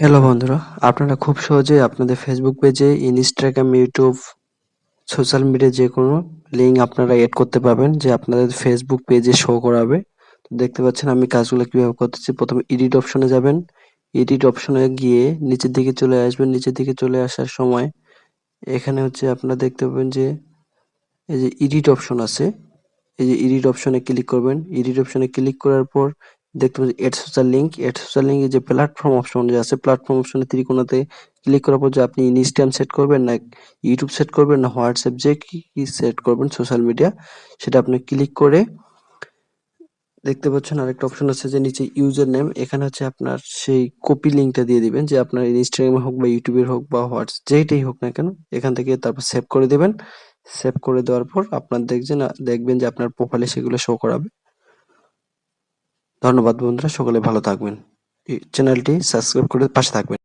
Hello বন্ধুরা। আপনারা খুব সহজেই আপনাদের ফেসবুক পেজে ইনস্টাগ্রাম ইউটিউব সোশ্যাল মিডিয়া যে কোনো লিঙ্ক আপনারা এড করতে পারবেন, যে আপনাদের ফেসবুক পেজে শো করাবে। তো দেখতে পাচ্ছেন আমি কাজগুলো কীভাবে করতেছি। প্রথমে এডিট অপশনে যাবেন। এডিট অপশনে গিয়ে নিচের দিকে চলে আসবেন। নিচের দিকে চলে আসার সময় এখানে হচ্ছে আপনারা দেখতে পাবেন যে এই যে এডিট অপশন আছে। এই যে এডিট অপশনে ক্লিক করবেন। এডিট অপশনে ক্লিক করার পর দেখতে পাচ্ছি add social link add social লিঙ্কে যে প্ল্যাটফর্ম অপশন যে আছে প্ল্যাটফর্ম অপশনে ত্রিকোণাতে ক্লিক করার পর যে আপনি ইনস্টাগ্রাম সেট করবেন না ইউটিউব সেট করবেন না হোয়াটসঅ্যাপ যে কি সেট করবেন সোশ্যাল মিডিয়া সেটা আপনি ক্লিক করে দেখতে পাচ্ছেন আরেকটা অপশন আছে যে নিচে ইউজার নেম এখানে হচ্ছে আপনার সেই কপি লিঙ্কটা দিয়ে দিবেন যে আপনার ইনস্টাগ্রামে হোক বা ইউটিউবের হোক বা হোয়াটস যেইটাই হোক না কেন, এখান থেকে তারপর সেভ করে দেবেন। সেভ করে দেওয়ার পর আপনার দেখছেন, দেখবেন যে আপনার প্রোফাইলে সেগুলো শো করাবে। ধন্যবাদ বন্ধুরা সকলে ভালো থাকবেন। চ্যানেলটি সাবস্ক্রাইব করে পাশে থাকবেন।